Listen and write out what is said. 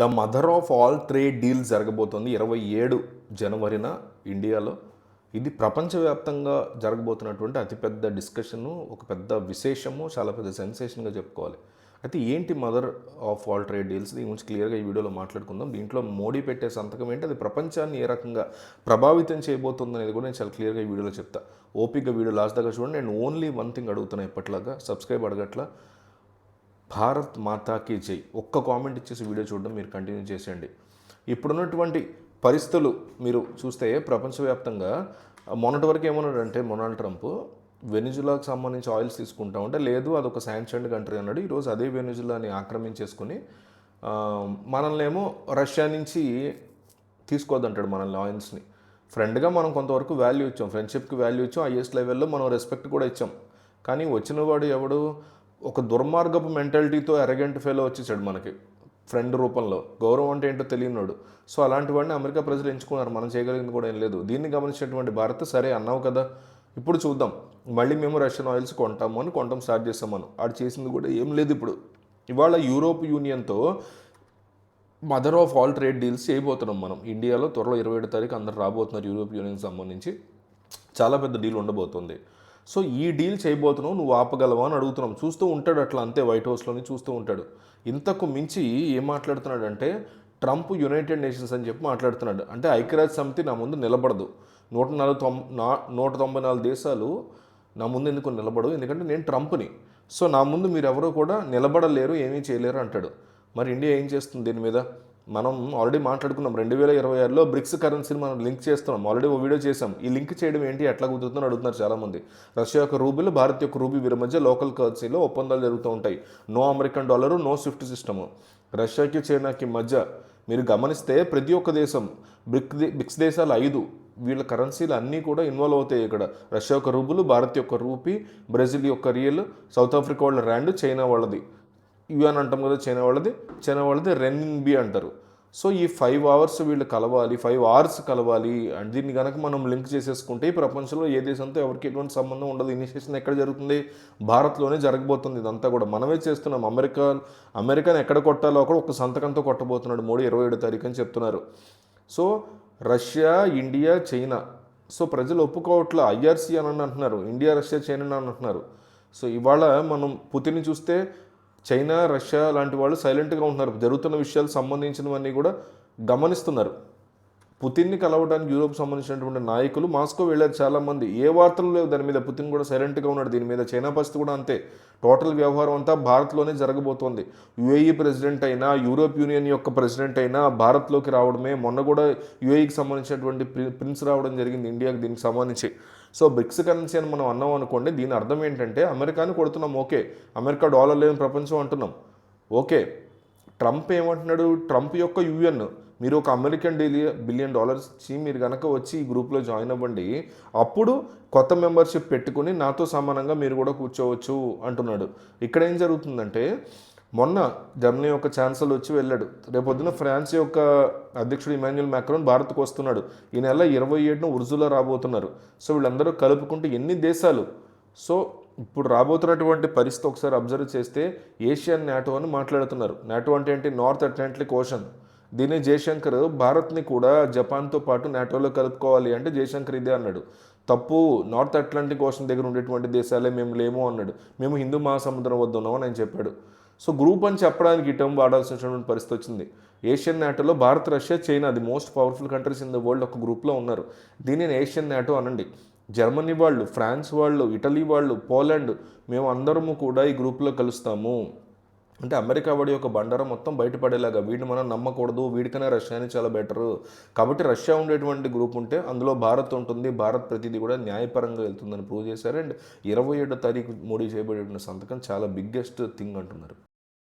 The mother of all trade deals జరగబోతోంది ఇరవై ఏడు జనవరిన ఇండియాలో. ఇది ప్రపంచవ్యాప్తంగా జరగబోతున్నటువంటి అతిపెద్ద డిస్కషను ఒక పెద్ద విశేషము చాలా పెద్ద సెన్సేషన్గా చెప్పుకోవాలి. అయితే ఏంటి mother of all trade deals? దీని గురించి క్లియర్గా ఈ వీడియోలో మాట్లాడుకుందాం. దీంట్లో మోడీ పెట్టే సంతకం ఏంటి? అది ప్రపంచాన్ని ఏ రకంగా ప్రభావితం చేయబోతుంది అనేది కూడా నేను చాలా క్లియర్గా ఈ వీడియోలో చెప్తా. ఓపిక వీడియో లాస్ట్ దాకా చూడండి. నేను ఓన్లీ వన్ థింగ్ అడుగుతున్నా ఎప్పటిలాగా సబ్స్క్రైబ్ అడగట్లా. భారత్ మాతాకి జై. ఒక్క కామెంట్ ఇచ్చేసి వీడియో చూడడం మీరు కంటిన్యూ చేసేయండి. ఇప్పుడున్నటువంటి పరిస్థితులు మీరు చూస్తే ప్రపంచవ్యాప్తంగా మొన్నటి వరకు ఏమన్నాడంటే మొనాల్డ్ ట్రంప్ వెనిజులాకు సంబంధించి ఆయిల్స్ తీసుకుంటామంటే లేదు అదొక శాంక్షన్డ్ కంట్రీ అన్నాడు. ఈరోజు అదే వెనిజులాని ఆక్రమించేసుకుని మనల్నేమో రష్యా నుంచి తీసుకోవద్దంటాడు మనల్ని ఆయిల్స్ని. ఫ్రెండ్గా మనం కొంతవరకు వాల్యూ ఇచ్చాం. ఫ్రెండ్షిప్కి వాల్యూ ఇచ్చాం. హైయెస్ట్ లెవెల్లో మనం రెస్పెక్ట్ కూడా ఇచ్చాం. కానీ వచ్చిన వాడు ఎవడు? ఒక దుర్మార్గపు మెంటాలిటీతో ఎరగెంట్ ఫెయిల్ వచ్చేసాడు మనకి ఫ్రెండ్ రూపంలో. గౌరవం అంటే ఏంటో తెలియనాడు సో అలాంటి వాడిని అమెరికా ప్రజలు ఎంచుకున్నారు. మనం చేయగలిగింది కూడా ఏం లేదు. దీన్ని గమనించినటువంటి భారత్ సరే అన్నావు కదా ఇప్పుడు చూద్దాం. మళ్ళీ మేము రష్యన్ ఆయిల్స్ కొంటాము అని కొంటాం స్టార్ట్ చేస్తాం మనం. ఆడు చేసింది కూడా ఏం లేదు ఇప్పుడు. ఇవాళ Europe యూనియన్తో mother of all trade deals చేయబోతున్నాం మనం. ఇండియాలో త్వరలో ఇరవై ఏడు తారీఖు అందరు రాబోతున్నారు యూరోప్ యూనియన్ సంబంధించి. చాలా పెద్ద డీల్ ఉండబోతుంది. సో ఈ డీల్ చేయబోతున్నావు నువ్వు ఆపగలవా అని అడుగుతున్నాం. చూస్తూ ఉంటాడు అట్లా అంతే వైట్ హౌస్లోని చూస్తూ ఉంటాడు. ఇంతకు మించి ఏం మాట్లాడుతున్నాడు అంటే ట్రంప్ యునైటెడ్ నేషన్స్ అని చెప్పి మాట్లాడుతున్నాడు. అంటే ఐక్యరాజ్య సమితి నా ముందు నిలబడదు. నూట నలభై తొం నా నూట తొంభై నాలుగు దేశాలు నా ముందు ఎందుకు నిలబడు ఎందుకంటే నేను ట్రంప్ని. సో నా ముందు మీరు ఎవరూ కూడా నిలబడలేరు ఏమీ చేయలేరు అంటాడు. మరి ఇండియా ఏం చేస్తుంది దీని మీద? మనం ఆల్రెడీ మాట్లాడుకున్నాం. రెండు వేల ఇరవై ఆరులో బ్రిక్స్ కరెన్సీని మనం లింక్ చేస్తున్నాం. ఆల్రెడీ ఓ వీడియో చేసాం ఈ లింక్ చేయడం ఏంటి? ఎట్లా కుదురుతుందని అడుగుతున్నారు చాలామంది. రష్యా యొక్క రూబిల్ భారత్ యొక్క రూబీ వీరి మధ్య లోకల్ కరెన్సీలో ఒప్పందాలు జరుగుతూ ఉంటాయి. No American dollar no SWIFT system రష్యాకి చైనాకి మధ్య మీరు గమనిస్తే ప్రతి ఒక్క దేశం బ్రిక్ దే- బ్రిక్స్ దేశాలు ఐదు. వీళ్ళ కరెన్సీలు అన్నీ కూడా ఇన్వాల్వ్ అవుతాయి ఇక్కడ. రష్యా యొక్క రూబులు భారత్ యొక్క రూపీ బ్రెజిల్ యొక్క రియల్ సౌత్ ఆఫ్రికా వాళ్ళ ర్యాండ్ చైనా వాళ్ళది. యుఎన్ అంటాం కదా చైనా వాళ్ళది. చైనా వాళ్ళది రెన్బి అంటారు. సో ఈ ఫైవ్ అవర్స్ వీళ్ళు కలవాలి ఫైవ్ అవర్స్ కలవాలి అండ్ దీన్ని కనుక మనం లింక్ చేసేసుకుంటే ఈ ప్రపంచంలో ఏ దేశంతో ఎవరికి ఎటువంటి సంబంధం ఉండదు. ఇనిషియేషన్ ఎక్కడ జరుగుతుంది? భారత్లోనే జరగబోతుంది ఇదంతా కూడా. మనమే చేస్తున్నాం. అమెరికా అమెరికాని ఎక్కడ కొట్టాలో అక్కడ ఒక సంతకంతో కొట్టబోతున్నాడు మోడీ ఇరవై ఏడు తారీఖు అని చెప్తున్నారు. So Russia India China. So ప్రజలు ఒప్పుకోవట్లే. ఐఆర్సీ అని అంటున్నారు. ఇండియా రష్యా చైనా అని అంటున్నారు. సో ఇవాళ మనం పుతిని చూస్తే చైనా రష్యా లాంటి వాళ్ళు సైలెంట్గా ఉంటున్నారు. జరుగుతున్న విషయాలు సంబంధించినవన్నీ కూడా గమనిస్తున్నారు. పుతిన్ని కలవడానికి యూరోప్ సంబంధించినటువంటి నాయకులు మాస్కో వెళ్ళారు చాలామంది. ఏ వార్తలు లేవు దాని మీద. పుతిన్ కూడా సైలెంట్గా ఉన్నాడు. దీని మీద చైనా పరిస్థితి కూడా అంతే. టోటల్ వ్యవహారం అంతా భారత్లోనే జరగబోతోంది. యుఏఈ ప్రెసిడెంట్ అయినా యూరోప్ యూనియన్ యొక్క ప్రెసిడెంట్ అయినా భారత్లోకి రావడమే. మొన్న కూడా యుఏఈకి సంబంధించినటువంటి ప్రి- ప్రిన్స్ రావడం జరిగింది. ఇండియాకి దీనికి సంబంధించి. సో బ్రిక్స్ కరెన్సీ అని మనం అన్నాం అనుకోండి దీని అర్థం ఏంటంటే అమెరికాని కొడుతున్నాం. ఓకే. అమెరికా డాలర్ లేని ప్రపంచం అంటున్నాం. ఓకే. ట్రంప్ ఏమంటున్నాడు? ట్రంప్ యొక్క యుఎన్. మీరు ఒక అమెరికన్ డైలీ బిలియన్ డాలర్స్ ఇచ్చి మీరు కనుక వచ్చి ఈ గ్రూప్లో జాయిన్ అవ్వండి అప్పుడు కొత్త మెంబర్షిప్ పెట్టుకుని నాతో సమానంగా మీరు కూడా కూర్చోవచ్చు అంటున్నాడు. ఇక్కడ ఏం జరుగుతుందంటే మొన్న జర్మనీ యొక్క ఛాన్సలర్ వచ్చి వెళ్ళాడు. రేపొద్దున ఫ్రాన్స్ యొక్క అధ్యక్షుడు ఇమాన్యుల్ మ్యాక్రోన్ భారత్కు వస్తున్నాడు. ఈ నెల ఇరవై ఏడున ఉర్జులా రాబోతున్నారు. సో వీళ్ళందరూ కలుపుకుంటే ఎన్ని దేశాలు? సో ఇప్పుడు రాబోతున్నటువంటి పరిస్థితి ఒకసారి అబ్జర్వ్ చేస్తే ఏషియన్ నాటో అని మాట్లాడుతున్నారు. నాటో అంటే ఏంటి? North Atlantic Ocean. దీన్ని జయశంకర్ భారత్ని కూడా జపాన్తో పాటు నాటోలో కలుపుకోవాలి అంటే జయశంకర్ ఇదే అన్నాడు. తప్పు నార్త్ అట్లాంటిక్ ఓషన్ దగ్గర ఉండేటువంటి దేశాలే మేము లేము అన్నాడు. మేము హిందూ మహాసముద్రం వద్ద ఉన్నామని ఆయన చెప్పాడు. సో గ్రూప్ అని చెప్పడానికి ఈ టర్మ్ వాడాల్సినటువంటి పరిస్థితి వచ్చింది. Asian నాటోలో Bharat Russia China the most powerful countries in the world ఒక గ్రూప్లో ఉన్నారు. దీనిని ఏషియన్ నాటో అనండి. జర్మనీ వాళ్ళు ఫ్రాన్స్ వాళ్ళు ఇటలీ వాళ్ళు పోలాండ్ మేము అందరము కూడా ఈ గ్రూప్లో కలుస్తాము. అంటే అమెరికా వాడి యొక్క బండారం మొత్తం బయటపడేలాగా వీడిని మనం నమ్మకూడదు వీడికనే రష్యాని చాలా బెటర్ కాబట్టి రష్యా ఉండేటువంటి గ్రూప్ ఉంటే అందులో భారత్ ఉంటుంది భారత్ ప్రతిదీ కూడా న్యాయపరంగా వెళ్తుందని ప్రూవ్ చేశారు. అండ్ ఇరవై ఏడో తారీఖు మోడీ చేయబడేటువంటి సంతకం చాలా బిగ్గెస్ట్ థింగ్ అంటున్నారు.